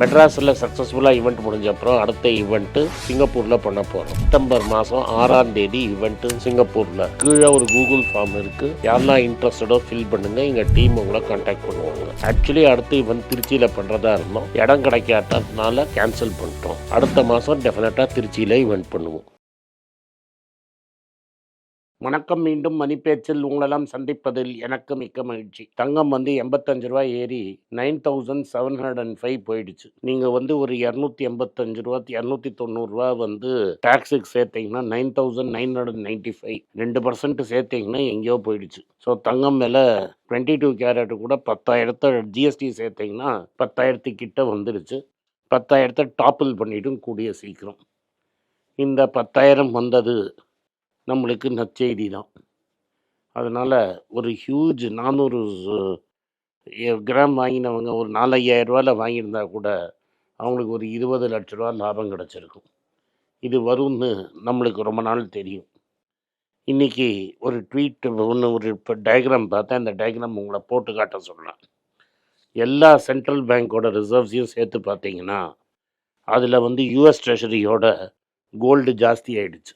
மெட்ராஸில் சக்ஸஸ்ஃபுல்லாக ஈவெண்ட் முடிஞ்ச அப்புறம் அடுத்த ஈவெண்ட்டு சிங்கப்பூரில் பண்ண போகிறோம் செப்டம்பர் மாதம் ஆறாம் தேதி ஈவெண்ட்டு சிங்கப்பூரில். கீழே ஒரு கூகுள் ஃபார்ம் இருக்குது யாரெல்லாம் இன்ட்ரெஸ்டடோ ஃபில் பண்ணுங்கள் எங்கள் டீம் உங்களை கான்டாக்ட் பண்ணுவாங்க. ஆக்சுவலி அடுத்த ஈவெண்ட் திருச்சியில் பண்ணுறதா இருந்தோம். இடம் கிடைக்காததுனால கேன்சல் பண்ணிட்டோம். அடுத்த மாதம் டெஃபினட்டாக திருச்சியில் ஈவெண்ட் பண்ணுவோம். வணக்கம் மீண்டும் மணிப்பேச்சில் உங்களெல்லாம் சந்திப்பதில் எனக்கு மிக்க மகிழ்ச்சி. தங்கம் வந்து எண்பத்தஞ்சு ரூபாய் ஏறி nine thousand seven hundred and five போயிடுச்சு. நீங்கள் வந்து ஒரு இரநூத்தி எண்பத்தஞ்சு ரூபா இரநூத்தி தொண்ணூறுரூவா வந்து டாக்ஸுக்கு சேர்த்தீங்கன்னா nine thousand nine hundred ninety five. ரெண்டு பர்சன்ட் சேர்த்தீங்கன்னா எங்கேயோ போயிடுச்சு. ஸோ தங்கம் மேலே டுவெண்ட்டி டூ கேரட் கூட பத்தாயிரத்தை ஜிஎஸ்டி சேர்த்தீங்கன்னா பத்தாயிரத்து கிட்ட வந்துடுச்சு பத்தாயிரத்தை டாப்பில் பண்ணிட்டும் கூடிய சீக்கிரம். இந்த பத்தாயிரம் வந்தது நம்மளுக்கு நற்செய்தி தான். அதனால் ஒரு ஹியூஜ் நானூறு கிராம் வாங்கினவங்க ஒரு நாலையாயிரரூவாவில் வாங்கியிருந்தா கூட அவங்களுக்கு ஒரு இருபது லட்ச ரூபா லாபம் கிடச்சிருக்கும். இது வரும்னு நம்மளுக்கு ரொம்ப நாள் தெரியும். இன்றைக்கி ஒரு ட்வீட் ஒன்று ஒரு இப்போ டயக்ராம் பார்த்தேன். அந்த டயக்ராம் உங்களை போட்டு காட்ட சொல்கிறேன் எல்லா சென்ட்ரல் பேங்க்கோட ரிசர்வ்ஸையும் சேர்த்து பார்த்தீங்கன்னா அதில் வந்து யூஎஸ் ட்ரெஷரியோட கோல்டு ஜாஸ்தி ஆகிடுச்சு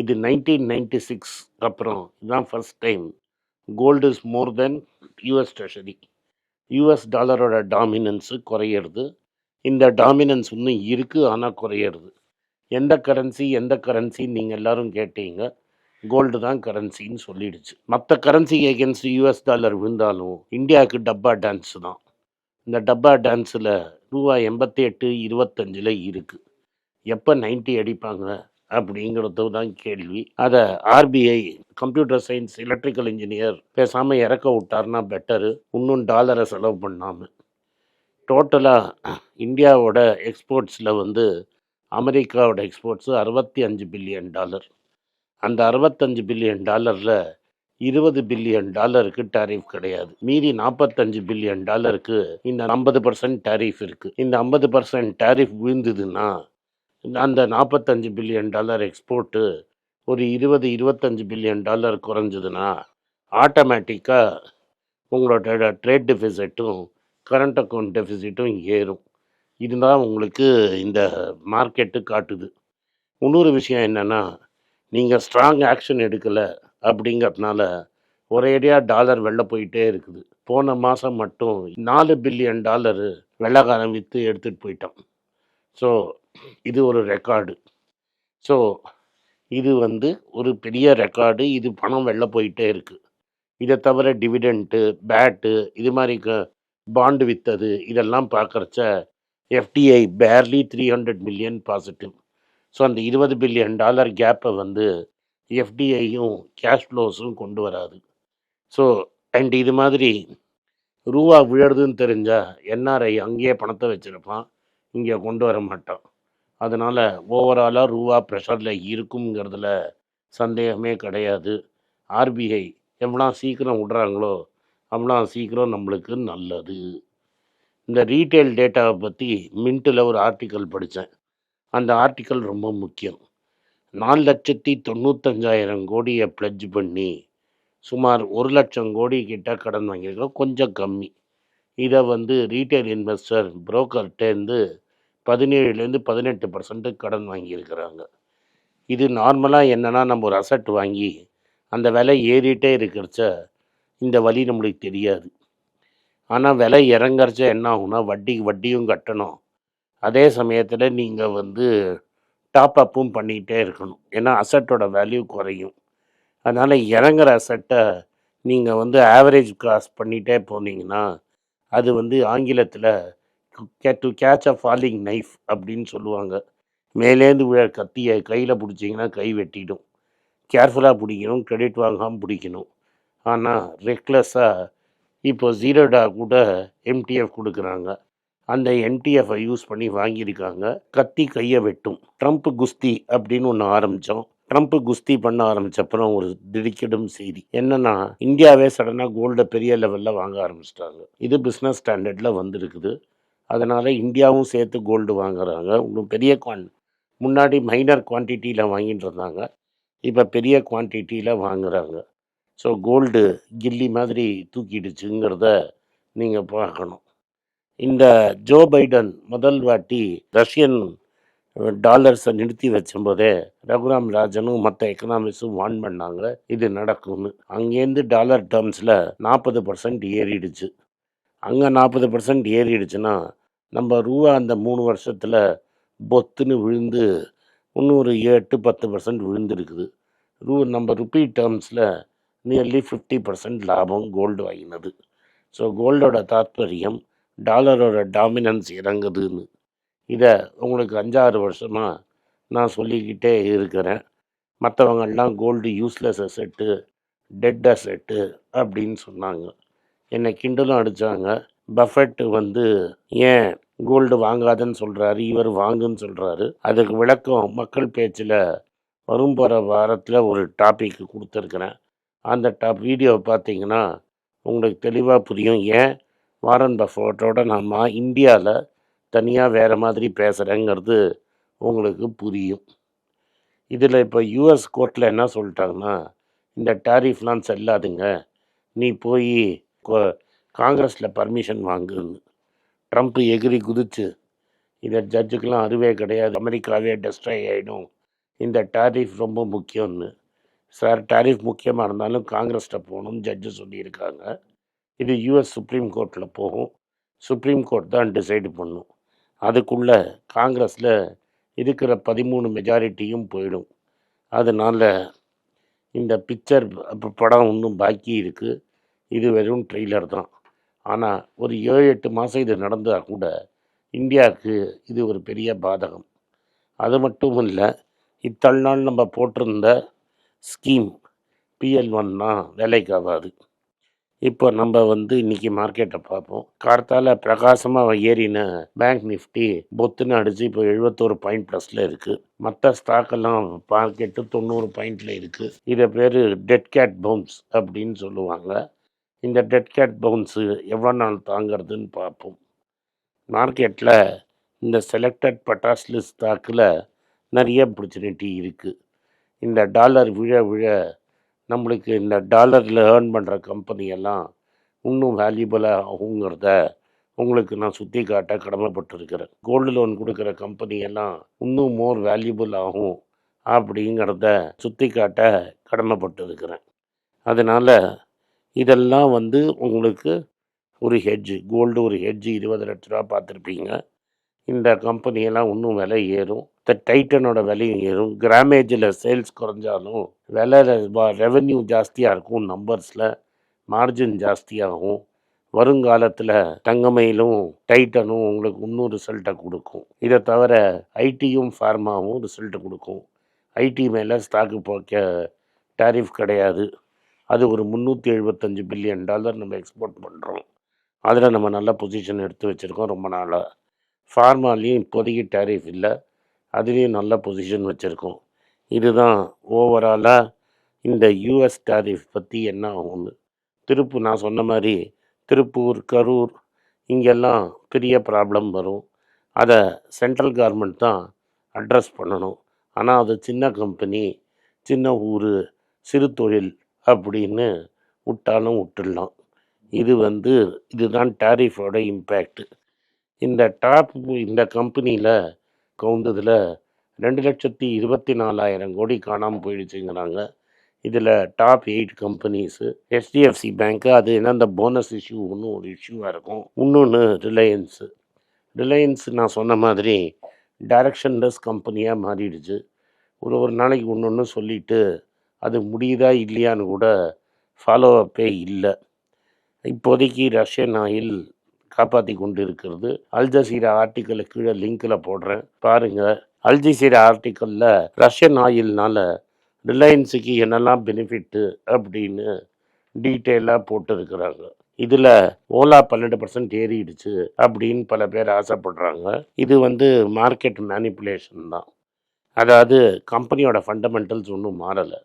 இது நைன்டீன் நைன்டி சிக்ஸ் அப்புறம் இதுதான் first time gold is more then US treasury US டாலரோட dominance குறையிறது. இந்த டாமினன்ஸ் இன்னும் இருக்குது ஆனால் குறையிறது. எந்த கரன்சி எந்த கரன்சி நீங்கள் எல்லாரும் கேட்டீங்க கோல்டு தான் கரன்சின்னு சொல்லிடுச்சு. மற்ற கரன்சி எகென்ஸ்ட் யூஎஸ் டாலர் விழுந்தாலும் இந்தியாவுக்கு டப்பா டான்ஸ் தான். இந்த டப்பா டான்ஸில் ரூபா எண்பத்தி எட்டு இருபத்தஞ்சில் இருக்குது எப்போ நைன்ட்டி அடிப்பாங்க? அப்படிங்கிறது தான் கேள்வி. அதை RBI computer science electrical engineer பேசாமல் இறக்க விட்டார்னா பெட்டரு இன்னும் டாலரை செலவு பண்ணாமல் டோட்டலாக இந்தியாவோட எக்ஸ்போர்ட்ஸில் வந்து அமெரிக்காவோட எக்ஸ்போர்ட்ஸு அறுபத்தி அஞ்சு பில்லியன் டாலர் அந்த அறுபத்தஞ்சு பில்லியன் டாலரில் இருபது பில்லியன் டாலருக்கு டாரிஃப் கிடையாது. மீதி நாற்பத்தஞ்சு பில்லியன் டாலருக்கு இந்த ஐம்பது பர்சன்ட் டாரிஃப் இருக்குது இந்த ஐம்பது பர்சன்ட் டாரிஃப் விழுந்ததுன்னா அந்த நாற்பத்தஞ்சு பில்லியன் டாலர் எக்ஸ்போர்ட்டு ஒரு இருபது இருபத்தஞ்சு பில்லியன் டாலர் குறைஞ்சதுன்னா ஆட்டோமேட்டிக்காக உங்களோட ட்ரேட் டெஃபிசிட்டும் கரண்ட் அக்கௌண்ட் டெஃபிசிட்டும் ஏறும். இதுதான் உங்களுக்கு இந்த மார்க்கெட்டு காட்டுது. இன்னொரு விஷயம் என்னென்னா நீங்கள் ஸ்ட்ராங் ஆக்ஷன் எடுக்கலை அப்படிங்கிறதுனால ஒரேடியாக டாலர் வெளில போயிட்டே இருக்குது. போன மாதம் மட்டும் நாலு பில்லியன் டாலரு வெள்ளைக்காரன் விற்று எடுத்துகிட்டு போயிட்டான். ஸோ இது ஒரு ரெக்கார்டு. ஸோ இது வந்து ஒரு பெரிய ரெக்கார்டு. இது பணம் வெளில போயிட்டே இருக்குது இதை தவிர டிவிடெண்ட்டு பேட்டு இது மாதிரி க பாண்டு விற்றது இதெல்லாம் பார்க்குறச்ச FDI barely three hundred million positive so அந்த இருபது பில்லியன் டாலர் கேப்பை வந்து எஃப்டிஐயும் கேஷ் ஃப்ளோஸும் கொண்டு வராது. ஸோ அண்ட் இது மாதிரி ரூபா விழருதுன்னு தெரிஞ்சால் என்ஆர்ஐ அங்கேயே பணத்தை வச்சுருப்பான். இங்கே கொண்டு வர மாட்டான். அதனால் ஓவராலாக ரூபா ப்ரெஷரில் இருக்குங்கிறதுல சந்தேகமே கிடையாது. ஆர்பிஐ எவ்வளோ சீக்கிரம் விடுறாங்களோ அவ்வளோ சீக்கிரம் நம்மளுக்கு நல்லது. இந்த ரீட்டைல் டேட்டாவை பற்றி மின்ட்டில் ஒரு ஆர்டிக்கல் படித்தேன் அந்த ஆர்டிக்கல் ரொம்ப முக்கியம். நாலு லட்சத்தி தொண்ணூத்தஞ்சாயிரம் கோடியை ப்ளட்ஜ் பண்ணி சுமார் ஒரு லட்சம் கோடி கிட்ட கடன் வாங்கியிருக்கோம். கொஞ்சம் கம்மி. இதை வந்து ரீட்டைல் இன்வெஸ்டர் புரோக்கர்கிட்டேருந்து பதினேழுலேருந்து பதினெட்டு பர்சன்ட்டு கடன் வாங்கியிருக்கிறாங்க. இது நார்மலாக என்னென்னா நம்ம ஒரு அசட் வாங்கி அந்த விலை ஏறிட்டே இருக்கிறச்ச இந்த வழி நம்மளுக்கு தெரியாது. ஆனால் விலை இறங்கறச்ச என்ன ஆகும்னா வட்டிக்கு வட்டியும் கட்டணும். அதே சமயத்தில் நீங்கள் வந்து டாப் அப்பும் பண்ணிகிட்டே இருக்கணும். ஏன்னா அசட்டோட வேல்யூ குறையும். அதனால் இறங்குற அசட்டை நீங்கள் வந்து ஆவரேஜ் காஸ்ட் பண்ணிகிட்டே போனீங்கன்னா அது வந்து ஆங்கிலத்தில் to catch a falling knife அப்படின்னு சொல்லுவாங்க. மேலேந்து விழ கத்தியை கையில் பிடிச்சிங்கன்னா கை வெட்டிடும். கேர்ஃபுல்லாக பிடிக்கணும் கிரெடிட் வாங்காமல் பிடிக்கணும். ஆனால் ரெக்லெஸ்ஸாக இப்போ ஜீரோடா கூட எம்டிஎஃப் கொடுக்குறாங்க. அந்த எம்டிஎஃப்பை யூஸ் பண்ணி வாங்கியிருக்காங்க. கத்தி கையை வெட்டும். ட்ரம்ப் குஸ்தி அப்படின்னு ஒன்று ஆரம்பித்தோம் ட்ரம்ப் குஸ்தி பண்ண ஆரம்பித்தப்புறம் ஒரு திடுக்கிடும் செய்தி. என்னென்னா இந்தியாவே சடனாக கோல்டை பெரிய லெவலில் வாங்க ஆரம்பிச்சிட்டாங்க. இது பிஸ்னஸ் ஸ்டாண்டர்டில் வந்திருக்குது. அதனால் இந்தியாவும் சேர்த்து கோல்டு வாங்குறாங்க. இன்னும் பெரிய குவான் முன்னாடி மைனர் குவான்டிட்டியில் வாங்கிட்டு இருந்தாங்க. இப்போ பெரிய குவான்டிட்டியில் வாங்குறாங்க. ஸோ கோல்டு கில்லி மாதிரி தூக்கிடுச்சுங்கிறத நீங்கள் பார்க்கணும். இந்த ஜோ பைடன் முதல் வாட்டி ரஷ்யன் டாலர்ஸை நிறுத்தி வச்சும்போதே ரகுராம் ராஜனும் மற்ற எக்கனாமிக்ஸும் வார்ன் பண்ணாங்க. இது நடக்கும்னு. அங்கேருந்து டாலர் டேர்ம்ஸில் நாற்பது பர்சன்ட் ஏறிடுச்சு. அங்கே நாற்பது பர்சன்ட் ஏறிடுச்சுன்னா நம்ம ரூபா அந்த மூணு வருஷத்தில் பொத்துன்னு விழுந்து இன்னொரு எட்டு பத்து பர்சன்ட் விழுந்துருக்குது. ரூ நம்ம ருப்பி டேர்ம்ஸில் நியர்லி ஃபிஃப்டி பர்சன்ட் லாபம் கோல்டு வாங்கினது. ஸோ கோல்டோட தாத்பரியம் டாலரோட டாமினன்ஸ் இறங்குதுன்னு. இதை உங்களுக்கு அஞ்சாறு வருஷமாக நான் சொல்லிக்கிட்டே இருக்கிறேன். மற்றவங்கெல்லாம் gold useless asset dead asset அப்படின்னு சொன்னாங்க. என்னை கிண்டலும் அடித்தாங்க பஃபெட் வந்து ஏன் கோல்டு வாங்காதன்னு சொல்கிறாரு இவர் வாங்குன்னு சொல்கிறாரு அதுக்கு விளக்கம் மக்கள் பேச்சில் வரும் போகிற வாரத்தில் ஒரு டாபிக் கொடுத்துருக்குறேன். அந்த டாப் வீடியோவை பார்த்தீங்கன்னா உங்களுக்கு தெளிவாக புரியும். ஏன்? வாரன் பஃபோட்டோட நம்ம இந்தியாவில் தனியாக வேறு மாதிரி பேசுகிறேங்கிறது உங்களுக்கு புரியும். இதில் இப்போ யூஎஸ் கோர்ட்டில் என்ன சொல்லிட்டாங்கன்னா இந்த டாரிஃப்லாம் செல்லாதுங்க. நீ போய் காங்கிரஸில் பர்மிஷன் வாங்குது ட்ரம்ப் எகிரி குதிச்சு இதை ஜட்ஜுக்கெலாம் அருவே கிடையாது அமெரிக்காவே டெஸ்ட்ராய் ஆகிடும் இந்த டாரிஃப் ரொம்ப முக்கியம்னு. சார் டாரிஃப் முக்கியமாக இருந்தாலும் காங்கிரஸில் போகணும்னு ஜட்ஜு சொல்லியிருக்காங்க. இது யூஎஸ் சுப்ரீம் கோர்ட்டில் போகும். சுப்ரீம் கோர்ட் தான் டிசைடு பண்ணும். அதுக்குள்ளே காங்கிரஸில் இருக்கிற பதிமூணு மெஜாரிட்டியும் போயிடும். அதனால் இந்த பிக்சர் அப்போ படம் இன்னும் பாக்கி இருக்குது இது வெறும் ட்ரெய்லர் தான். ஆனால் ஒரு ஏழு எட்டு மாதம் இது நடந்தால் கூட இந்தியாவுக்கு இது ஒரு பெரிய பாதகம். அது மட்டும் இல்லை இத்தனை நாள் நம்ம போட்டிருந்த ஸ்கீம் பிஎல் ஒன்னா வேலைக்கு ஆகாது இப்போ நம்ம வந்து இன்றைக்கி மார்க்கெட்டை பார்ப்போம். கார்த்தால பிரகாசமாக ஏறின பேங்க் நிஃப்டி பொத்துன்னு அடித்து இப்போ எழுபத்தோரு பாயிண்ட் ப்ளஸில் இருக்குது மற்ற ஸ்டாக்கெல்லாம் மார்க்கெட்டு தொண்ணூறு பாயிண்டில் இருக்குது இதை பேர் டெட் கேட் பவுன்ஸ் அப்படின்னு சொல்லுவாங்க. இந்த டெட் கேட் பவுன்ஸு எவ்வளோ நாள் தாங்கிறதுன்னு பார்ப்போம். மார்க்கெட்டில் இந்த செலக்டட் பட்டாஸ்லு ஸ்டாக்கில் நிறைய ஆப்பர்ச்சுனிட்டி இருக்குது இந்த டாலர் விழ விழ நம்மளுக்கு இந்த டாலரில் ஏர்ன் பண்ணுற கம்பெனியெல்லாம் இன்னும் வேல்யூபிளாக ஆகுங்கிறத உங்களுக்கு நான் சுற்றி காட்ட கடமைப்பட்டிருக்கிறேன். கோல்டு லோன் கொடுக்குற கம்பெனியெல்லாம் இன்னும் மோர் வேல்யூபிள் ஆகும் அப்படிங்கிறத சுற்றி காட்ட கடமைப்பட்டிருக்கிறேன். அதனால் இதெல்லாம் வந்து உங்களுக்கு ஒரு ஹெட்ஜு கோல்டு ஒரு ஹெட்ஜு இருபது லட்ச ரூபா பார்த்துருப்பீங்க. இந்த கம்பெனியெல்லாம் இன்னும் விலை ஏறும். இந்த டைட்டனோட விலையும் ஏறும். கிராமேஜில் சேல்ஸ் குறைஞ்சாலும் விலை ரெவன்யூ ஜாஸ்தியாக இருக்கும் நம்பர்ஸில் மார்ஜின் ஜாஸ்தியாகும். வருங்காலத்தில் தங்கமையிலும் டைட்டனும் உங்களுக்கு இன்னும் ரிசல்ட்டை கொடுக்கும். இதை தவிர ஐடியும் ஃபார்மாவும் ரிசல்ட்டு கொடுக்கும். ஐடி மேலே ஸ்டாக்கு போக்க டாரிஃப் கிடையாது. அது ஒரு முந்நூற்றி எழுபத்தஞ்சு பில்லியன் டாலர் நம்ம எக்ஸ்போர்ட் பண்ணுறோம் அதில் நம்ம நல்ல பொசிஷன் எடுத்து வச்சுருக்கோம் ரொம்ப நாளாக ஃபார்மாலையும் இப்போதைக்கு டேரிஃப் இல்லை. அதுலேயும் நல்ல பொசிஷன் வச்சுருக்கோம். இதுதான் ஓவராலாக இந்த யூஎஸ் டேரிஃப் பற்றி என்ன ஆகும்னு. திருப்பூர் நான் சொன்ன மாதிரி திருப்பூர் கரூர் இங்கெல்லாம் பெரிய ப்ராப்ளம் வரும். அதை சென்ட்ரல் கவர்மெண்ட் தான் அட்ரஸ் பண்ணணும். ஆனால் அது சின்ன கம்பெனி சின்ன ஊர் சிறு தொழில் அப்படின்னு விட்டாலும் விட்டுடலாம். இது வந்து இதுதான் டேரிஃபோட இம்பேக்ட் இந்த டாப் இந்த கம்பெனியில் கவுந்ததில் ரெண்டு லட்சத்தி இருபத்தி நாலாயிரம் கோடி காணாமல் போயிடுச்சுங்கிறாங்க. இதில் டாப் எயிட் கம்பெனிஸு ஹெச்டிஎஃப்சி பேங்க்கு அது என்ன அந்த போனஸ் இஷ்யூ ஒன்றும் ஒரு இஷ்யூவாக இருக்கும். இன்னொன்று ரிலையன்ஸு ரிலையன்ஸ் நான் சொன்ன மாதிரி டைரக்ஷன்லெஸ் கம்பெனியாக மாறிடுச்சு. ஒரு ஒரு நாளைக்கு ஒன்று ஒன்று சொல்லிவிட்டு அது முடியுதா இல்லையான்னு கூட ஃபாலோ அப்பே இல்லை. இப்போதைக்கு ரஷ்யன் ஆயில் காப்பாற்றி கொண்டு இருக்கிறது அல்ஜசீரா ஆர்டிக்கலை கீழே லிங்கில் போடுறேன். பாருங்கள் அல்ஜசீரா ஆர்டிக்கலில் ரஷ்யன் ஆயில்னால ரிலையன்ஸுக்கு என்னெல்லாம் பெனிஃபிட்டு அப்படின்னு டீட்டெயிலாக போட்டிருக்கிறாங்க. இதில் ஓலா பன்னெண்டு பர்சன்ட் ஏறிடுச்சு அப்படின்னு பல பேர் ஆசைப்படுறாங்க. இது வந்து மார்க்கெட் மேனிப்புலேஷன் தான். அதாவது கம்பெனியோட ஃபண்டமெண்டல்ஸ் ஒன்றும் மாறலை.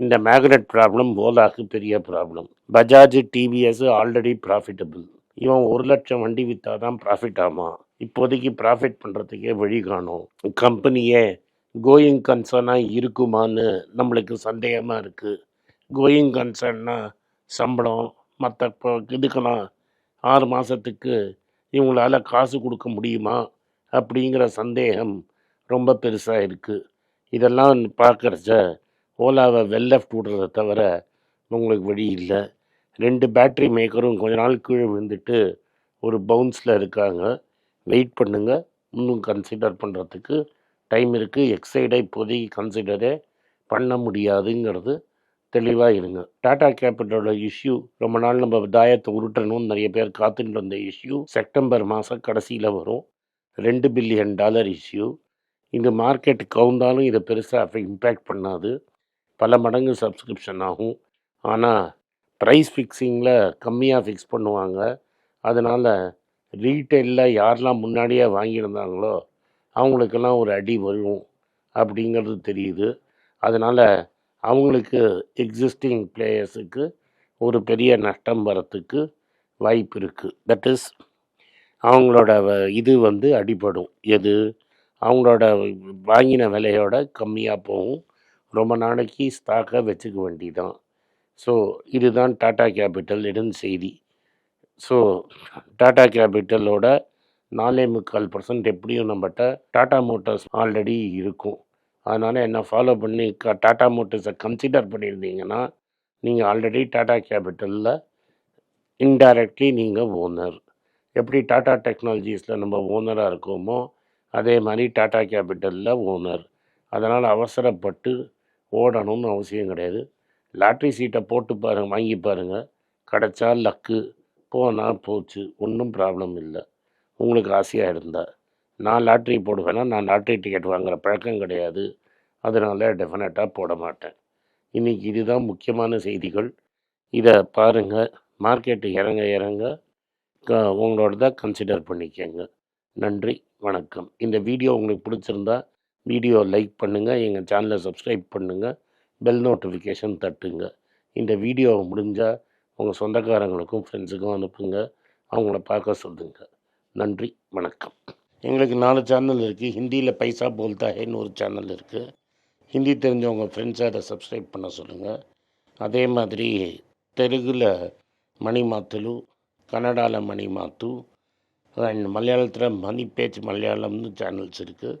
இந்த மேக்னெட் ப்ராப்ளம் ஓலாக்கு பெரிய problem Bajaj TVS already profitable இவன் ஒரு லட்சம் வண்டி விற்றா தான் ப்ராஃபிட் ஆமாம் இப்போதைக்கு ப்ராஃபிட் பண்ணுறதுக்கே வழி காணும். கம்பெனியே கோயிங் கன்சர்னாக இருக்குமான்னு நம்மளுக்கு சந்தேகமாக இருக்குது கோயிங் கன்சர்ன்னா சம்பளம் மற்ற இதுக்கெல்லாம் ஆறு மாதத்துக்கு இவங்களால காசு கொடுக்க முடியுமா? அப்படிங்கிற சந்தேகம் ரொம்ப பெருசாக இருக்குது இதெல்லாம் பார்க்குறச்ச ஓலாவை வெல் லெஃப்ட் விடுறத தவிர உங்களுக்கு வழி இல்லை. ரெண்டு பேட்ரி மேக்கரும் கொஞ்ச நாள் கீழே விழுந்துட்டு ஒரு பவுன்ஸில் இருக்காங்க. வெயிட் பண்ணுங்கள் இன்னும் கன்சிடர் பண்ணுறதுக்கு டைம் இருக்குது எக்ஸைடை இப்போதைக்கு கன்சிடரே பண்ண முடியாதுங்கிறது தெளிவாக இருங்க. டாடா கேபிட்டலோட இஷ்யூ ரொம்ப நாள் நம்ம தாயத்தை உருட்டணும்னு நிறைய பேர் காத்துட்டு வந்த இஷ்யூ செப்டம்பர் மாதம் கடைசியில் வரும். ரெண்டு பில்லியன் டாலர் இஷ்யூ இந்த மார்க்கெட் கவுந்தாலும் இதை பெருசாக இம்பேக்ட் பண்ணாது. பல மடங்கு சப்ஸ்கிரிப்ஷன் ஆகும். ஆனால் ப்ரைஸ் ஃபிக்ஸிங்கில் கம்மியாக ஃபிக்ஸ் பண்ணுவாங்க. அதனால் ரீட்டெயிலில் யாரெல்லாம் முன்னாடியே வாங்கியிருந்தாங்களோ அவங்களுக்கெல்லாம் ஒரு அடி வரும் அப்படிங்கிறது தெரியுது. அதனால் அவங்களுக்கு எக்ஸிஸ்டிங் பிளேயர்ஸுக்கு ஒரு பெரிய நஷ்டம் வரத்துக்கு வாய்ப்பு இருக்குது தட் இஸ் அவங்களோட வ- இது வந்து அடிபடும். எது? அவங்களோட வாங்கின விலையோட கம்மியாக போகும். ரொம்ப நாளைக்கு ஸ்டாக்கை வச்சுக்க வேண்டிதான். ஸோ இதுதான் டாடா கேபிட்டல் இடம் செய்தி. ஸோ டாடா கேபிட்டலோட நாலே முக்கால் பர்சன்ட் எப்படியும் நம்மகிட்ட டாடா மோட்டார்ஸ் ஆல்ரெடி இருக்கும். அதனால் என்ன ஃபாலோ பண்ணி க டாடா மோட்டார்ஸை கன்சிடர் பண்ணியிருந்தீங்கன்னா நீங்கள் ஆல்ரெடி டாடா கேபிட்டலில் இன்டைரக்ட்லி நீங்கள் ஓனர் எப்படி டாடா டெக்னாலஜிஸில் நம்ம ஓனராக இருக்கோமோ அதே மாதிரி டாடா கேபிட்டலில் ஓனர் அதனால் அவசரப்பட்டு ஓடணும்னு அவசியம் கிடையாது. லாட்ரி சீட்டை போட்டு பாருங்கள் வாங்கி பாருங்கள் கிடைச்சா லக்கு. போனால் போச்சு ஒன்றும் ப்ராப்ளம் இல்லை. உங்களுக்கு ஆசையாக இருந்தால் நான் லாட்ரி போடுவேன்னா நான் லாட்ரி டிக்கெட் வாங்குகிற பழக்கம் கிடையாது. அதனால் டெஃபினட்டாக போட மாட்டேன். இன்றைக்கி இதுதான் முக்கியமான செய்திகள். இதை பாருங்கள் மார்க்கெட்டு இறங்க இறங்க க- தான் கன்சிடர் பண்ணிக்கங்க. நன்றி வணக்கம். இந்த வீடியோ உங்களுக்கு பிடிச்சிருந்தா வீடியோ லைக் பண்ணுங்கள் எங்கள் சேனலை சப்ஸ்கிரைப் பண்ணுங்கள் பெல் நோட்டிஃபிகேஷன் தட்டுங்க. இந்த வீடியோ முடிஞ்சால் உங்கள் சொந்தக்காரங்களுக்கும் ஃப்ரெண்ட்ஸுக்கும் அனுப்புங்க. அவங்கள பார்க்க சொல்லுங்க. நன்றி வணக்கம். எங்களுக்கு நாலு சேனல் இருக்குது ஹிந்தியில் பைசா போல்தா ஹேன்னு ஒரு சேனல் இருக்குது ஹிந்தி தெரிஞ்சவங்க ஃப்ரெண்ட்ஸை அதை சப்ஸ்கிரைப் பண்ண சொல்லுங்கள் அதே மாதிரி தெலுங்கில் மணிமாத்தலு கன்னடாவில் மணிமாத்து அண்ட் மலையாளத்தில் மணி பேச்சு மலையாளம்னு சேனல்ஸ் இருக்குது